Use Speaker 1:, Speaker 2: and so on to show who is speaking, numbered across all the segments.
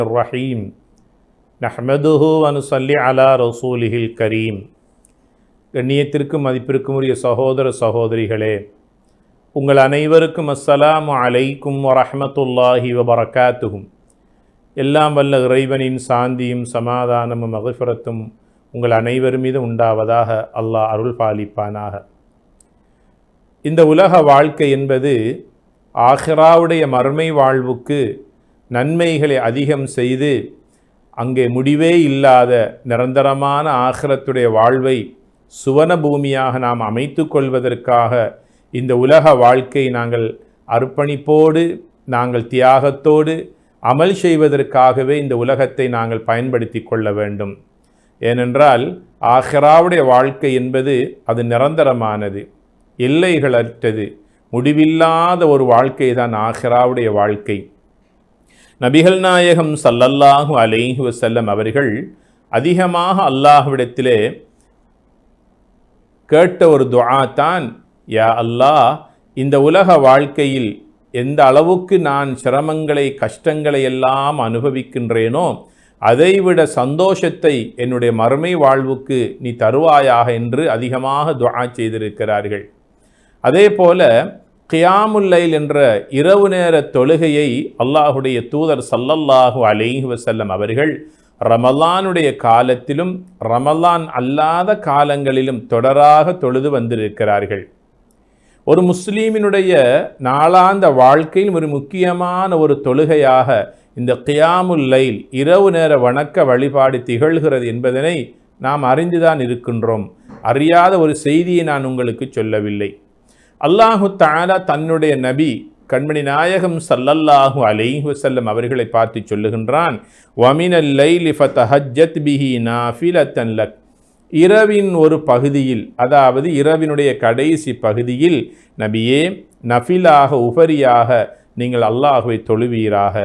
Speaker 1: الرحيم நஹ்மதுஹு அனுசல்லி அலா ரசூலிஹில் கரீம் கண்ணியத்திற்கும் மதிப்பிற்கும் உரிய சகோதர சகோதரிகளே உங்கள் அனைவருக்கும் அஸ்ஸலாமு அலைக்கும் வரஹமத்துல்லாஹி வபரகாத்துகும் எல்லாம் வல்ல இறைவனின் சாந்தியும் சமாதானமும் மகஃபிரத்தும் உங்கள் அனைவர் மீது உண்டாவதாக அல்லாஹ் அருள் பாலிப்பானாக இந்த உலக வாழ்க்கை என்பது ஆஹிராவுடைய மறுமை வாழ்வுக்கு நன்மைகளை அதிகம் செய்து அங்கே முடிவே இல்லாத நிரந்தரமான ஆகலத்துடைய வாழ்வை சுவன பூமியாக நாம் அமைத்து கொள்வதற்காக இந்த உலக வாழ்க்கை நாங்கள் அர்ப்பணிப்போடு நாங்கள் தியாகத்தோடு அமல் செய்வதற்காகவே இந்த உலகத்தை நாங்கள் பயன்படுத்தி கொள்ள வேண்டும். ஏனென்றால் ஆஹராவுடைய வாழ்க்கை என்பது அது நிரந்தரமானது எல்லைகளற்றது முடிவில்லாத ஒரு வாழ்க்கை தான் ஆஹராவுடைய வாழ்க்கை. நபிகள் நாயகம் சல்லல்லாஹு அலைஹி வசல்லம் அவர்கள் அதிகமாக அல்லாஹ்விடத்திலே கேட்ட ஒரு துஆ தான் யா அல்லாஹ் இந்த உலக வாழ்க்கையில் எந்த அளவுக்கு நான் சிரமங்களை கஷ்டங்களை எல்லாம் அனுபவிக்கின்றேனோ அதைவிட சந்தோஷத்தை என்னுடைய மறுமை வாழ்வுக்கு நீ தருவாயாக என்று அதிகமாக துவா செய்திருக்கிறார்கள். அதே போல கியாமுல்லைல் என்ற இரவு நேர தொழுகையை அல்லாஹுடைய தூதர் சல்லல்லாஹு அலைஹி வசல்லம் அவர்கள் ரமலானுடைய காலத்திலும் ரமலான் அல்லாத காலங்களிலும் தொடராக தொழுது வந்திருக்கிறார்கள் ஒரு முஸ்லீமினுடைய நாளாந்த வாழ்க்கையில் ஒரு முக்கியமான ஒரு தொழுகையாக இந்த கியாமுல்லைல் இரவு நேர வணக்க வழிபாடு திகழ்கிறது என்பதனை நாம் அறிந்துதான் இருக்கின்றோம் அறியாத ஒரு செய்தியை நான் உங்களுக்கு சொல்லவில்லை அல்லாஹு தாலா தன்னுடைய நபி கண்மணி நாயகம் சல்லல்லாஹு அலைஹு வசல்லம் அவர்களை பார்த்து சொல்லுகின்றான் வமினல் லைலி ஃபதஹஜத் பிஹி நாஃபிலத்தன் லக். இரவின் ஒரு பகுதியில் அதாவது இரவினுடைய கடைசி பகுதியில் நபியே நஃபிலாக உபரியாக நீங்கள் அல்லாஹுவை தொழுவீராக.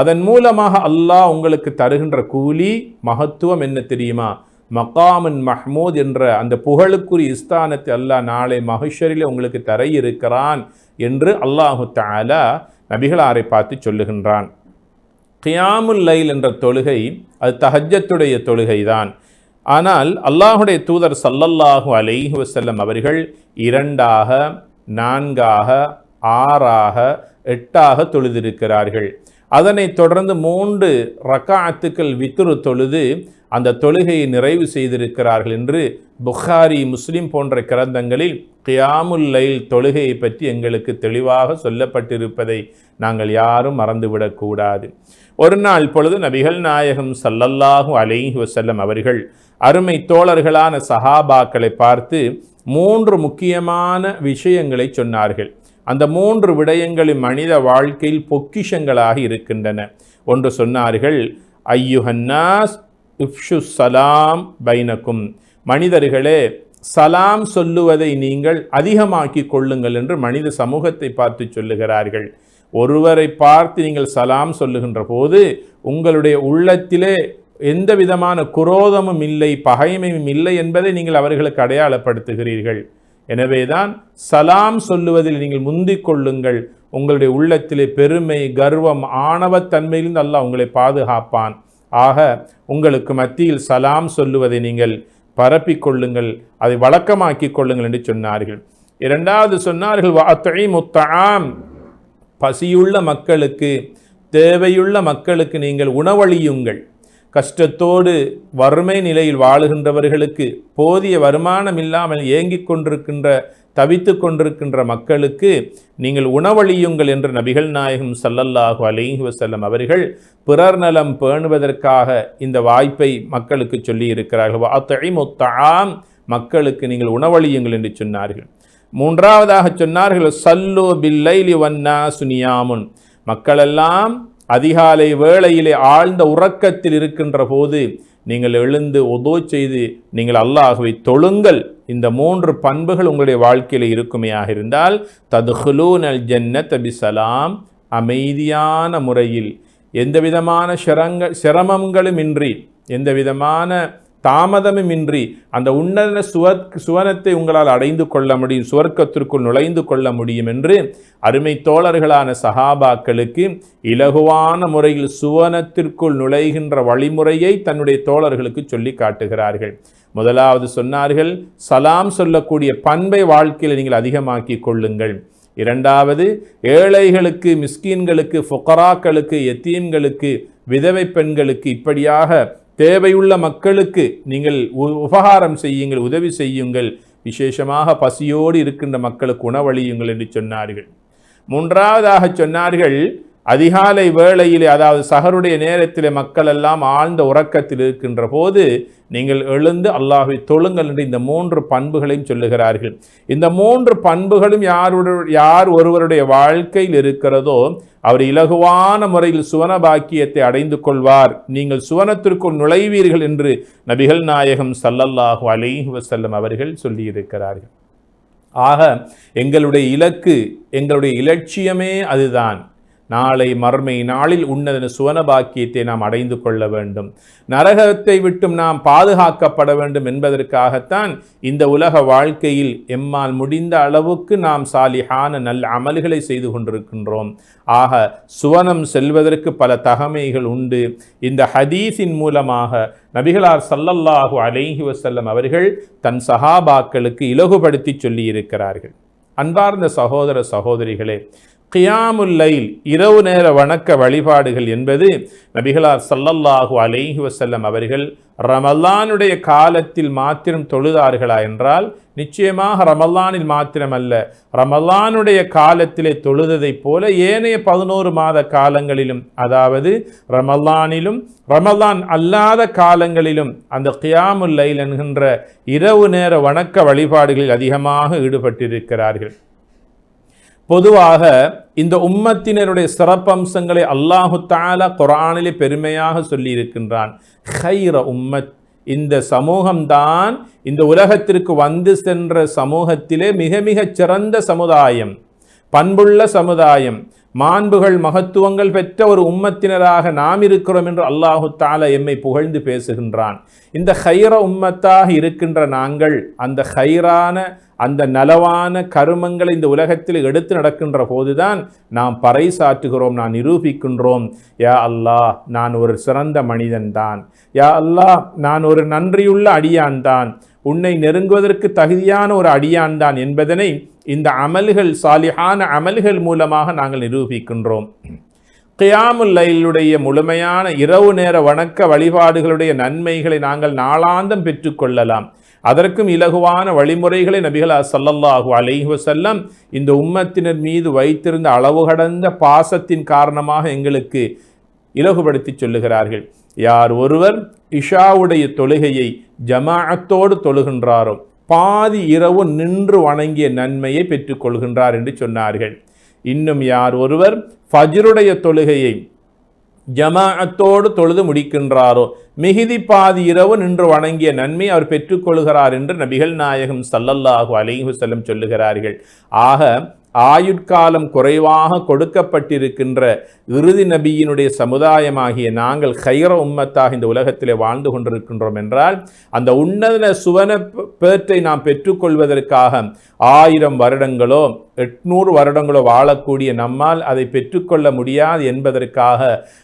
Speaker 1: அதன் மூலமாக அல்லாஹ் உங்களுக்கு தருகின்ற கூலி மகத்துவம் என்ன தெரியுமா? மகாமன் மஹ்மூத் என்ற அந்த புகழுக்குரிய இஸ்தானத்தை அல்லாஹ் நாளை மகிஷரில் உங்களுக்கு தர இருக்கிறான் என்று அல்லாஹு தாலா நபிகளாரை பார்த்து சொல்லுகின்றான். கியாமுல் லைல் என்ற தொழுகை அது தஹஜத்துடைய தொழுகை தான் ஆனால் அல்லாஹுடைய தூதர் சல்லல்லாஹு அலைஹி வசல்லம் அவர்கள் இரண்டாக நான்காக ஆறாக எட்டாக தொழுதிருக்கிறார்கள். அதனைத் தொடர்ந்து மூன்று ரக்காத்துக்கள் வித்துரு தொழுது அந்த தொழுகையை நிறைவு செய்திருக்கிறார்கள் என்று புகாரி முஸ்லிம் போன்ற கிரந்தங்களில் கியாமுல் லைல் தொழுகையை பற்றி எங்களுக்கு தெளிவாக சொல்லப்பட்டிருப்பதை நாங்கள் யாரும் மறந்துவிடக்கூடாது ஒரு நாள் பொழுது நபிகள் நாயகம் சல்லல்லாஹு அலைஹி வசல்லம் அவர்கள் அருமை தோழர்களான சஹாபாக்களை பார்த்து மூன்று முக்கியமான விஷயங்களை சொன்னார்கள். அந்த மூன்று விடயங்களும் மனித வாழ்க்கையில் பொக்கிஷங்களாக இருக்கின்றன. ஒன்று சொன்னார்கள் ஐயுஹன்னாஸ் இப்ஷு சலாம் பைனக்கும். மனிதர்களே சலாம் சொல்லுவதை நீங்கள் அதிகமாக்கி கொள்ளுங்கள் என்று மனித சமூகத்தை பார்த்து சொல்லுகிறார்கள். ஒருவரை பார்த்து நீங்கள் சலாம் சொல்லுகின்ற போது உங்களுடைய உள்ளத்திலே எந்த விதமான குரோதமும் இல்லை பகைமையும் இல்லை என்பதை நீங்கள் அவர்களுக்கு அடையாளப்படுத்துகிறீர்கள். எனவேதான் சலாம் சொல்லுவதில் நீங்கள் முந்திக் கொள்ளுங்கள். உங்களுடைய உள்ளத்திலே பெருமை கர்வம் ஆணவத்தன்மையிலிருந்து அல்லாஹ் உங்களை பாதுகாப்பான். ஆக உங்களுக்கு மத்தியில் சலாம் சொல்லுவதை நீங்கள் பரப்பிக்கொள்ளுங்கள் அதை வழக்கமாக்கி கொள்ளுங்கள் என்று சொன்னார்கள். இரண்டாவது சொன்னார்கள் வாத்தை முத்தாம் பசியுள்ள மக்களுக்கு தேவையுள்ள மக்களுக்கு நீங்கள் உணவளியுங்கள். கஷ்டத்தோடு வறுமை நிலையில் வாழுகின்றவர்களுக்கு போதிய வருமானம் இல்லாமல் ஏங்கிக் கொண்டிருக்கின்ற தவித்து கொண்டிருக்கின்ற மக்களுக்கு நீங்கள் உணவழியுங்கள் என்று நபிகள் நாயகம் சல்லல்லாஹு அலிஹி வசல்லம் அவர்கள் பிறர் நலம் பேணுவதற்காக இந்த வாய்ப்பை மக்களுக்கு சொல்லி இருக்கிறார்கள் வாத்தழிமுத்தாம் மக்களுக்கு நீங்கள் உணவழியுங்கள் என்று சொன்னார்கள். மூன்றாவதாக சொன்னார்கள் சல்லோ பில்லைலி வன்னா சுனியாமுன் மக்களெல்லாம் அதிகாலை வேளையிலே ஆழ்ந்த உறக்கத்தில் இருக்கின்ற போது நீங்கள் எழுந்து உதோ செய்து நீங்கள் அல்லாஹுவை தொழுங்கள். இந்த மூன்று பண்புகள் உங்களுடைய வாழ்க்கையில் இருக்குமையாக இருந்தால் ததுஹுலூன் அல் ஜன்னத் அபிசலாம் அமைதியான முறையில் எந்த விதமான சிரங்க சிரமங்களும் இன்றி எந்த விதமான தாமதமுமின்றி அந்த உன்னத சுவ சுவனத்தை உங்களால் அடைந்து கொள்ள முடியும் சுவர்க்கத்திற்குள் நுழைந்து கொள்ள முடியும் என்று அருமை தோழர்களான சஹாபாக்களுக்கு இலகுவான முறையில் சுவனத்திற்குள் நுழைகின்ற வழிமுறையை தன்னுடைய தோழர்களுக்கு சொல்லி காட்டுகிறார்கள். முதலாவது சொன்னார்கள் சலாம் சொல்லக்கூடிய பண்பை வாழ்க்கையில் நீங்கள் அதிகமாக்கி கொள்ளுங்கள். இரண்டாவது ஏழைகளுக்கு மிஸ்கீன்களுக்கு ஃபொக்கராக்களுக்கு எத்தீம்களுக்கு விதவை பெண்களுக்கு இப்படியாக தேவையுள்ள மக்களுக்கு நீங்கள் உபகாரம் செய்யுங்கள் உதவி செய்யுங்கள். விசேஷமாக பசியோடு இருக்கின்ற மக்களுக்கு உணவளியுங்கள் என்று சொன்னார்கள். மூன்றாவதாக சொன்னார்கள் அதிகாலை வேளையிலே அதாவது சகருடைய நேரத்திலே மக்கள் எல்லாம் ஆழ்ந்த உறக்கத்தில் இருக்கின்ற போது நீங்கள் எழுந்து அல்லாஹை தொழுங்கள் என்று இந்த மூன்று பண்புகளையும் சொல்லுகிறார்கள். இந்த மூன்று பண்புகளும் யாருடைய யார் ஒருவருடைய வாழ்க்கையில் இருக்கிறதோ அவர் இலகுவான முறையில் சுவன பாக்கியத்தை அடைந்து கொள்வார். நீங்கள் சுவனத்திற்குள் நுழைவீர்கள் என்று நபிகள் நாயகம் சல்லல்லாஹு அலைஹி வசல்லம் அவர்கள் சொல்லியிருக்கிறார்கள். ஆக எங்களுடைய இலக்கு எங்களுடைய இலட்சியமே அதுதான். நாளை மர்மை நாளில் உன்னதன சுவன பாக்கியத்தை நாம் அடைந்து கொள்ள வேண்டும். நரகத்தை விட்டும் நாம் பாதுகாக்கப்பட வேண்டும் என்பதற்காகத்தான் இந்த உலக வாழ்க்கையில் எம்மால் முடிந்த அளவுக்கு நாம் சாலிஹான நல்ல அமல்களை செய்து கொண்டிருக்கின்றோம். ஆக சுவனம் செல்வதற்கு பல தகமைகள் உண்டு. இந்த ஹதீஸின் மூலமாக நபிகளார் சல்லல்லாஹு அலைஹி வசல்லம் அவர்கள் தன் சஹாபாக்களுக்கு இலகுபடுத்தி சொல்லியிருக்கிறார்கள். அன்பார்ந்த சகோதர சகோதரிகளே கியாமுல்லைல் இரவு நேர வணக்க வழிபாடுகள் என்பது நபிகளார் சல்லல்லாஹு அலைஹி வசல்லம் அவர்கள் ரமல்லானுடைய காலத்தில் மாத்திரம் தொழுதார்களா என்றால் நிச்சயமாக ரமல்லானில் மாத்திரமல்ல. ரமல்லானுடைய காலத்திலே தொழுததைப் போல ஏனைய பதினோரு மாத காலங்களிலும் அதாவது ரமல்லானிலும் ரமல்லான் அல்லாத காலங்களிலும் அந்த கியாமுல்லைல் என்கின்ற இரவு நேர வணக்க வழிபாடுகளில் அதிகமாக ஈடுபட்டிருக்கிறார்கள். பொதுவாக இந்த உம்மத்தினருடைய சிறப்பம்சங்களை அல்லாஹு தாலா குரானிலே பெருமையாக சொல்லியிருக்கின்றான். ஹைர உம்மத். இந்த சமூகம்தான் இந்த உலகத்திற்கு வந்து சென்ற சமூகத்திலே மிக மிக சிறந்த சமுதாயம். பண்புள்ள சமுதாயம். மாண்புகள் மகத்துவங்கள் பெற்ற ஒரு உம்மத்தினராக நாம் இருக்கிறோம் என்று அல்லாஹு தாலா எம்மை புகழ்ந்து பேசுகின்றான். இந்த ஹைர உம்மத்தாக இருக்கின்ற நாங்கள் அந்த ஹைரான அந்த நலவான கருமங்களை இந்த உலகத்தில் எடுத்து நடக்கின்ற போதுதான் நாம் பறைசாற்றுகிறோம் நான் நிரூபிக்கின்றோம். யா அல்லாஹ் நான் ஒரு சிறந்த மனிதன்தான். யா அல்லாஹ் நான் ஒரு நன்றியுள்ள அடியான் தான் உன்னை நெருங்குவதற்கு தகுதியான ஒரு அடியான் தான் என்பதனை இந்த அமல்கள் சாலிஹான அமல்கள் மூலமாக நாங்கள் நிரூபிக்கின்றோம். கியாமுல்லைலுடைய முழுமையான இரவு நேர வணக்க வழிபாடுகளுடைய நன்மைகளை நாங்கள் நாளாந்தம் பெற்றுக்கொள்ளலாம். அதற்கும் இலகுவான வழிமுறைகளை நபிகளா சல்லல்லாஹு அலைஹி வசல்லம் இந்த உம்மத்தினர் மீது வைத்திருந்த அளவு கடந்த பாசத்தின் காரணமாக எங்களுக்கு இலகுபடுத்தி சொல்லுகிறார்கள். யார் ஒருவர் இஷாவுடைய தொழுகையை ஜமாஅத்தோடு தொழுகின்றாரோ பாதி இரவு நின்று வணங்கிய நன்மையை பெற்றுக்கொள்கின்றார் என்று சொன்னார்கள். இன்னும் யார் ஒருவர் ஃபஜ்ருடைய தொழுகையை ஜமாஅத்தோடு தொழுது முடிக்கின்றாரோ மிகுதி பாதி இரவு நின்று வணங்கிய நன்மை அவர் பெற்றுக்கொள்கிறார் என்று நபிகள் நாயகம் சல்லல்லாஹு அலிஹுசல்லம் சொல்லுகிறார்கள். ஆக ஆயுட்காலம் குறைவாக கொடுக்கப்பட்டிருக்கின்ற இறுதி நபியினுடைய சமுதாயமாகிய நாங்கள் கைர உம்மத்தாக இந்த உலகத்திலே வாழ்ந்து கொண்டிருக்கின்றோம் என்றால் அந்த உன்னத சுவன பேற்றை நாம் பெற்றுக்கொள்வதற்காக ஆயிரம் வருடங்களோ எட்நூறு வருடங்களோ வாழக்கூடிய நம்மால் அதை பெற்றுக்கொள்ள முடியாது என்பதற்காக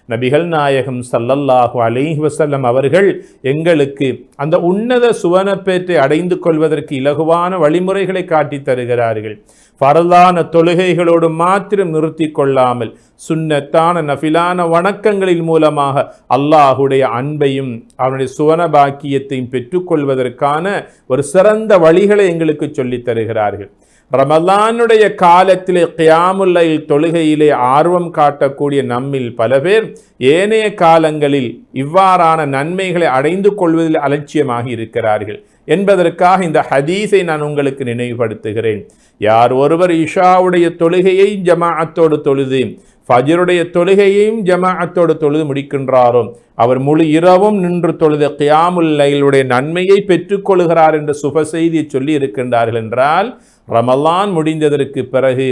Speaker 1: நபிகள் நாயகம் சல்லல்லாஹு அலைஹி வசல்லம் அவர்கள் எங்களுக்கு அந்த உன்னத சுவனப்பேற்றை அடைந்து கொள்வதற்கு இலகுவான வழிமுறைகளை காட்டித் தருகிறார்கள். பரதான தொழுகைகளோடு மாத்திரம் நிறுத்தி கொள்ளாமல் சுன்னத்தான நஃபிலான வணக்கங்களின் மூலமாக அல்லாஹுடைய அன்பையும் அவனுடைய சுவன பாக்கியத்தையும் பெற்றுக்கொள்வதற்கான ஒரு சிறந்த வழிகளை எங்களுக்கு சொல்லித் தருகிறார்கள். ரமலானுடைய காலத்திலே கியாமுல்லையில் தொழுகையிலே ஆர்வம் காட்டக்கூடிய நம்மில் பல பேர் ஏனைய காலங்களில் இவ்வாறான நன்மைகளை அடைந்து கொள்வதில் அலட்சியமாக இருக்கிறார்கள். என்பதற்காக இந்த ஹதீஸை நான் உங்களுக்கு நினைவுபடுத்துகிறேன். யார் ஒருவர் இஷாவுடைய தொழுகையை ஜமாஅத்தோடு தொழுது ஃபஜருடைய தொழுகையையும் ஜமாஅத்தோடு தொழுது முடிக்கின்றாரோ அவர் முழு இரவும் நின்று தொழுத கியாமுல்லையிலுடைய நன்மையை பெற்றுக்கொள்கிறார் என்ற சுப செய்தியை சொல்லி இருக்கின்றார்கள் என்றால் ரமலான் முடிந்ததற்கு பிறகு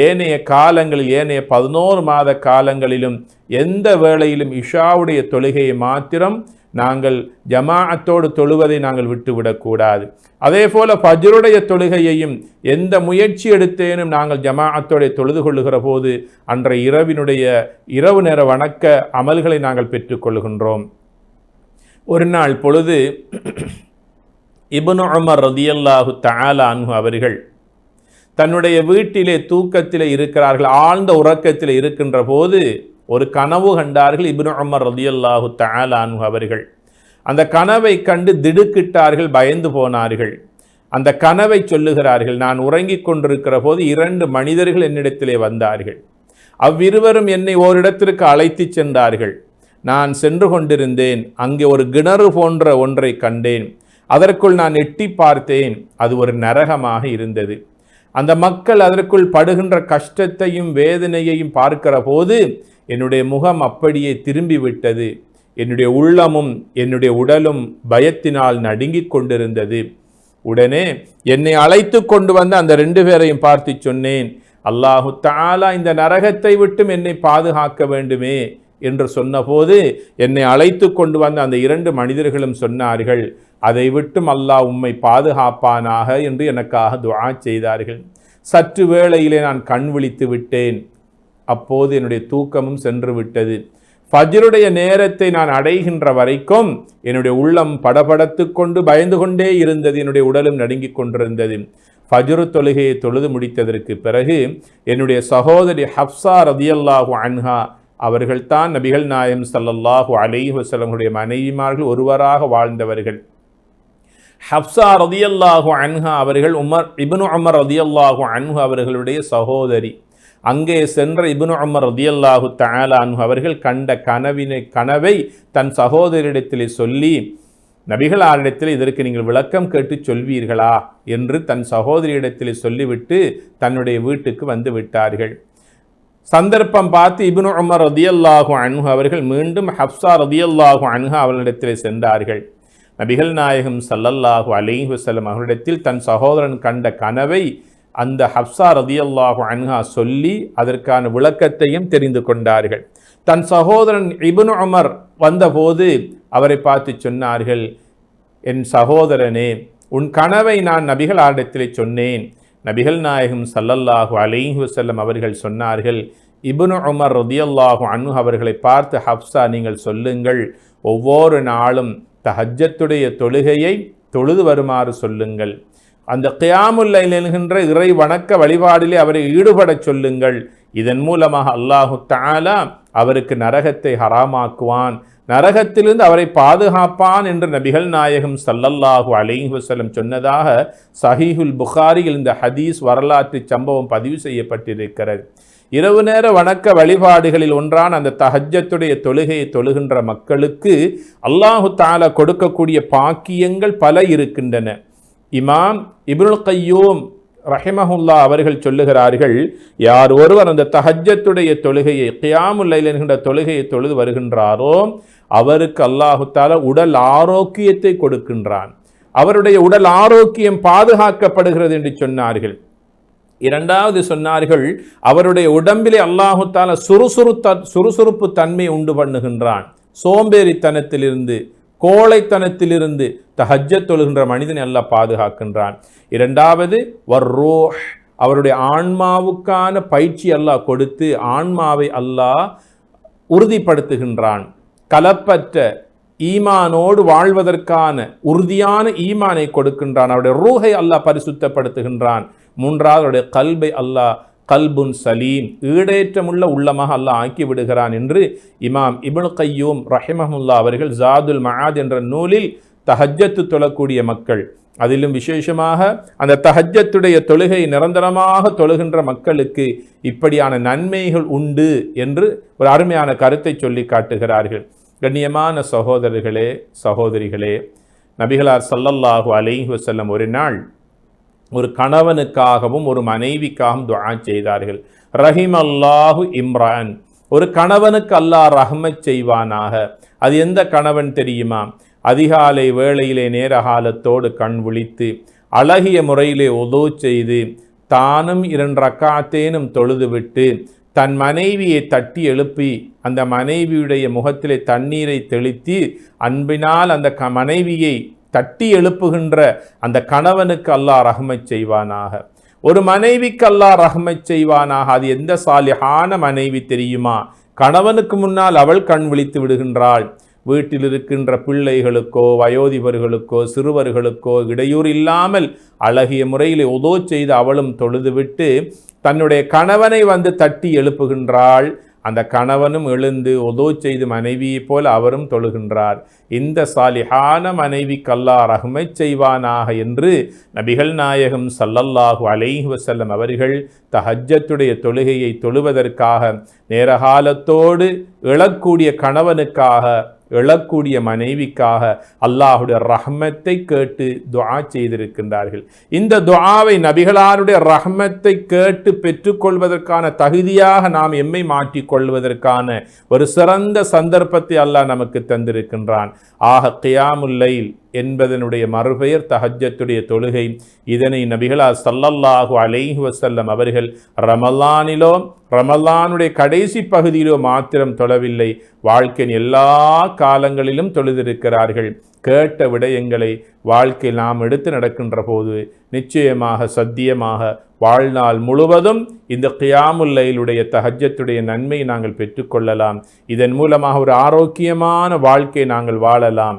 Speaker 1: ஏனைய காலங்களில் ஏனைய பதினோரு மாத காலங்களிலும் எந்த வேளையிலும் இஷாவுடைய தொழுகையை மாத்திரம் நாங்கள் ஜமாஅத்தோடு தொழுவதை நாங்கள் விட்டுவிடக்கூடாது. அதே போல ஃபஜ்ருடைய தொழுகையையும் எந்த முயற்சி எடுத்தேனும் நாங்கள் ஜமாஅத்தோடைய தொழுது கொள்ளுகிற போது அன்றைய இரவினுடைய இரவு நேர வணக்க அமல்களை நாங்கள் பெற்றுக்கொள்கின்றோம் ஒரு நாள் பொழுது இபனு உமர் ரதியல்லாஹு தாலா அன்ஹு அவர்கள் தன்னுடைய வீட்டிலே தூக்கத்தில் இருக்கிறார்கள் ஆழ்ந்த உறக்கத்தில் இருக்கின்ற போது ஒரு கனவு கண்டார்கள் இப்னு உமர் ரதியல்லாஹு தஆலா அவர்கள். அந்த கனவை கண்டு திடுக்கிட்டார்கள் பயந்து போனார்கள். அந்த கனவை சொல்லுகிறார்கள் நான் உறங்கிக் கொண்டிருக்கிற போது இரண்டு மனிதர்கள் என்னிடத்திலே வந்தார்கள். அவ்விருவரும் என்னை ஓரிடத்திற்கு அழைத்து சென்றார்கள். நான் சென்று கொண்டிருந்தேன் அங்கே ஒரு கிணறு போன்ற ஒன்றை கண்டேன். அதற்குள் நான் எட்டி பார்த்தேன் அது ஒரு நரகமாக இருந்தது. அந்த மக்கள் அதற்குள் படுகின்ற கஷ்டத்தையும் வேதனையையும் பார்க்கிற போது என்னுடைய முகம் அப்படியே திரும்பி விட்டது என்னுடைய உள்ளமும் என்னுடைய உடலும் பயத்தினால் நடுங்கிக் கொண்டிருந்தது. உடனே என்னை அழைத்து கொண்டு வந்து அந்த ரெண்டு பேரையும் பார்த்து சொன்னேன். அல்லாஹு தாலா இந்த நரகத்தை விட்டும் என்னை பாதுகாக்க வேண்டுமே என்று சொன்னபோது என்னை அழைத்து கொண்டு வந்த அந்த இரண்டு மனிதர்களும் சொன்னார்கள். அதை விட்டும் அல்லாஹ் உம்மை பாதுகாப்பானாக என்று எனக்காக துவா செய்தார்கள். சற்று வேளையிலே நான் கண் விழித்து விட்டேன். அப்போது என்னுடைய தூக்கமும் சென்று விட்டது ஃபஜ்ருடைய நேரத்தை நான் அடைகின்ற வரைக்கும் என்னுடைய உள்ளம் படபடத்து கொண்டு பயந்து கொண்டே இருந்தது. என்னுடைய உடலும் நடுங்கிக் கொண்டிருந்தது. ஃபஜ்ரு தொழுகையை தொழுது முடித்ததற்கு பிறகு என்னுடைய சகோதரி ஹப்சா ரதியல்லாஹு அன்ஹா அவர்கள்தான் நபிகள் நாயம் சல்லல்லாஹு அலைஹி வஸல்லமுடைய மனைவிமார்கள் ஒருவராக வாழ்ந்தவர்கள். ஹப்சா ரதியல்லாஹு அன்ஹா அவர்கள் உமர் இபனு உமர் ரதியல்லாஹு அன்ஹு அவர்களுடைய சகோதரி. அங்கே சென்ற இப்னு அம்மர் ரதியல்லாஹு தஆலா அன்ஹு அவர்கள் கண்ட கனவினை கனவை தன் சகோதரிடத்திலே சொல்லி நபிகளாரிடத்தில் இதற்கு நீங்கள் விளக்கம் கேட்டு சொல்வீர்களா என்று தன் சகோதரியிடத்தில் சொல்லிவிட்டு தன்னுடைய வீட்டுக்கு வந்து விட்டார்கள். சந்தர்ப்பம் பார்த்து இபுனு உமர் ரதியல்லாஹு அன்ஹு அவர்கள் மீண்டும் ஹப்சா ரதியல்லாஹு அன்ஹு அவர்களிடத்தில் சென்றார்கள். நபிகள் நாயகம் சல்லல்லாஹு அலைஹி வஸல்லம் அவர்களிடத்தில் தன் சகோதரன் கண்ட கனவை அந்த ஹப்சா ரதியல்லாஹு அன்ஹா சொல்லி அதற்கான விளக்கத்தையும் தெரிந்து கொண்டார்கள். தன் சகோதரன் இபுன் உமர் வந்தபோது அவரை பார்த்து சொன்னார்கள் என் சகோதரனே உன் கனவை நான் நபிகள் நபிகளாரிடத்திலே சொன்னேன். நபிகள் நாயகம் சல்லல்லாஹு அலைஹி வசல்லம் அவர்கள் சொன்னார்கள் இபுனு உமர் ரதியல்லாஹு அன்ஹு அவர்களை பார்த்து ஹப்சா நீங்கள் சொல்லுங்கள். ஒவ்வொரு நாளும் தஹஜத்துடைய தொழுகையை தொழுது வருமாறு சொல்லுங்கள். அந்த கியாமுல்லைல் என்கின்ற இறை வணக்க வழிபாடிலே அவரை ஈடுபடச் சொல்லுங்கள். இதன் மூலமாக அல்லாஹு தாலா அவருக்கு நரகத்தை ஹராமாக்குவான். நரகத்திலிருந்து அவரை பாதுகாப்பான் என்று நபிகள் நாயகம் சல்லல்லாஹு அலைஹி வஸல்லம் சொன்னதாக சஹீஹுல் புகாரியில் இந்த ஹதீஸ் வரலாற்று சம்பவம் பதிவு செய்யப்பட்டிருக்கிறது. இரவு நேர வணக்க வழிபாடுகளில் ஒன்றான அந்த தஹஜத்துடைய தொழுகையை தொழுகின்ற மக்களுக்கு அல்லாஹு தாலா கொடுக்கக்கூடிய பாக்கியங்கள் பல இருக்கின்றன. இமாம் இப்னுல் கையூம் ரஹிமஹுல்லா அவர்கள் சொல்லுகிறார்கள் யார் ஒருவர் அந்த தஹஜத்துடைய தொழுகையை கியாமுல்லைல் என்கின்ற தொழுகையை தொழுது வருகின்றாரோ அவருக்கு அல்லாஹுத்தால உடல் ஆரோக்கியத்தை கொடுக்கின்றான். அவருடைய உடல் ஆரோக்கியம் பாதுகாக்கப்படுகிறது என்று சொன்னார்கள். இரண்டாவது சொன்னார்கள் அவருடைய உடம்பிலே அல்லாஹுத்தால சுறுசுறு சுறுசுறுப்பு தன்மை உண்டு பண்ணுகின்றான். சோம்பேறித்தனத்திலிருந்து கோழைத்தனத்திலிருந்து தஹஜ்ஜத் தொழுகின்ற மனிதனை அல்லாஹ் பாதுகாக்கின்றான். இரண்டாவது வர்ரோ அவருடைய ஆன்மாவுக்கான பயிற்சி அல்லாஹ் கொடுத்து ஆன்மாவை அல்லாஹ் உறுதிப்படுத்துகின்றான். கலப்பற்ற ஈமானோடு வாழ்வதற்கான உறுதியான ஈமானை கொடுக்கின்றான். அவருடைய ரூஹை அல்லாஹ் பரிசுத்தப்படுத்துகின்றான். மூன்றாவது அவருடைய கல்பை அல்லாஹ் கல்புன் சலீம் ஈடேற்றமுள்ள உள்ளமாக அல்லாஹ் ஆக்கி விடுகிறான் என்று இமாம் இபுல் கையூம் ரஹிமஹுல்லா அவர்கள் ஜாதுல் மஹாத் என்ற நூலில் தஹஜ்ஜத்து தொழக்கூடிய மக்கள். அதிலும் விசேஷமாக அந்த தஹஜ்ஜத்துடைய தொழுகை நிரந்தரமாக தொழுகின்ற மக்களுக்கு இப்படியான நன்மைகள் உண்டு என்று ஒரு அருமையான கருத்தை சொல்லி காட்டுகிறார்கள். கண்ணியமான சகோதரர்களே சகோதரிகளே நபிகளார் சல்லல்லாஹு அலைஹி வசல்லம் ஒரு நாள் ஒரு கணவனுக்காகவும் ஒரு மனைவிக்காகவும் துவா செய்தார்கள். ரஹிம் அல்லாஹு இம்ரான். ஒரு கணவனுக்கு அல்லாஹ் ரஹ்மத் செய்வானாக. அது எந்த கணவன் தெரியுமா? அதிகாலை வேளையிலே நேரகாலத்தோடு கண் விழித்து அழகிய முறையிலே உதவு செய்து தானும் இரண்டு ரக்காத்தேனும் தொழுதுவிட்டு தன் மனைவியை தட்டி எழுப்பி அந்த மனைவியுடைய முகத்திலே தண்ணீரை தெளித்து அன்பினால் அந்த க மனைவியை தட்டி எழுப்புகின்ற அந்த கணவனுக்கு அல்லாஹ் ரஹமை செய்வானாக. ஒரு மனைவிக்கு அல்லாஹ் ரஹமை செய்வானாக. அது எந்த சாலிஹான மனைவி தெரியுமா? கணவனுக்கு முன்னால் அவள் கண் விழித்து விடுகின்றாள். வீட்டில் இருக்கின்ற பிள்ளைகளுக்கோ வயோதிபர்களுக்கோ சிறுவர்களுக்கோ இடையூறு இல்லாமல் அழகிய முறையில் உதோ செய்து அவளும் தொழுதுவிட்டு தன்னுடைய கணவனை வந்து தட்டி எழுப்புகின்றாள். அந்த கணவனும் எழுந்து உதோ செய்து மனைவியைப் போல் அவரும் தொழுகின்றார். இந்த சாலிஹான மனைவி கல்லா ரஹ்மை செய்வானாக என்று நபிகள் நாயகம் சல்லல்லாஹு அலைஹி வசல்லம் அவர்கள் தஹஜத்துடைய தொழுகையை தொழுவதற்காக நேரகாலத்தோடு எழக்கூடிய கணவனுக்காக எழக்கூடிய மனைவிக்காக அல்லாஹுடைய ரஹ்மத்தை கேட்டு துவா செய்திருக்கின்றார்கள். இந்த துவாவை நபிகளாருடைய ரஹ்மத்தை கேட்டு பெற்றுக்கொள்வதற்கான தகுதியாக நாம் எம்மை மாற்றிக்கொள்வதற்கான ஒரு சிறந்த சந்தர்ப்பத்தை அல்லாஹ் நமக்கு தந்திருக்கின்றான். ஆக கியாமுல்லையில் என்பதனுடைய மறுபெயர் தஹஜத்துடைய தொழுகை. இதனை நபிகளா சல்லல்லாஹு அலைஹி வசல்லம் அவர்கள் ரமலானிலோ ரமலானுடைய கடைசி பகுதியிலோ மாத்திரம் தொழவில்லை. வாழ்க்கையின் எல்லா காலங்களிலும் தொழுதிருக்கிறார்கள். கேட்ட விடயங்களை வாழ்க்கை நாம் எடுத்து நடக்கின்ற போது நிச்சயமாக சத்தியமாக வாழ்நாள் முழுவதும் இந்த கியாமுல்லையிலுடைய தஹஜத்துடைய நன்மையை நாங்கள் பெற்றுக்கொள்ளலாம் இதன் மூலமாக ஒரு ஆரோக்கியமான வாழ்க்கை நாங்கள் வாழலாம்.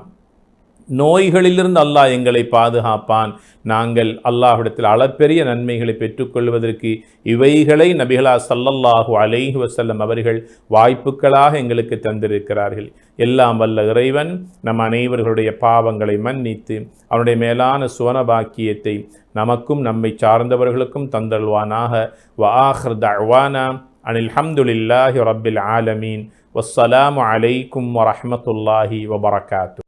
Speaker 1: நோய்களிலிருந்து அல்லாஹ் எங்களை பாதுகாப்பான். நாங்கள் அல்லாஹ்விடத்தில் அளப்பெரிய நன்மைகளை பெற்றுக்கொள்வதற்கு இவைகளை நபிகளா சல்லல்லாஹு அலைஹி வசல்லம் அவர்கள் வாய்ப்புகளாக எங்களுக்கு தந்திருக்கிறார்கள். எல்லாம் வல்ல இறைவன் நம் அனைவர்களுடைய பாவங்களை மன்னித்து அவனுடைய மேலான சுவன பாக்கியத்தை நமக்கும் நம்மை சார்ந்தவர்களுக்கும் தந்தல்வானாக வாஹர் தவானா அனில் ஹம்துலில்லாஹி ரபில் ஆலமீன். வஸ்ஸலாமு அலைக்கும் வரஹமத்துல்லாஹி வபரகாத்து.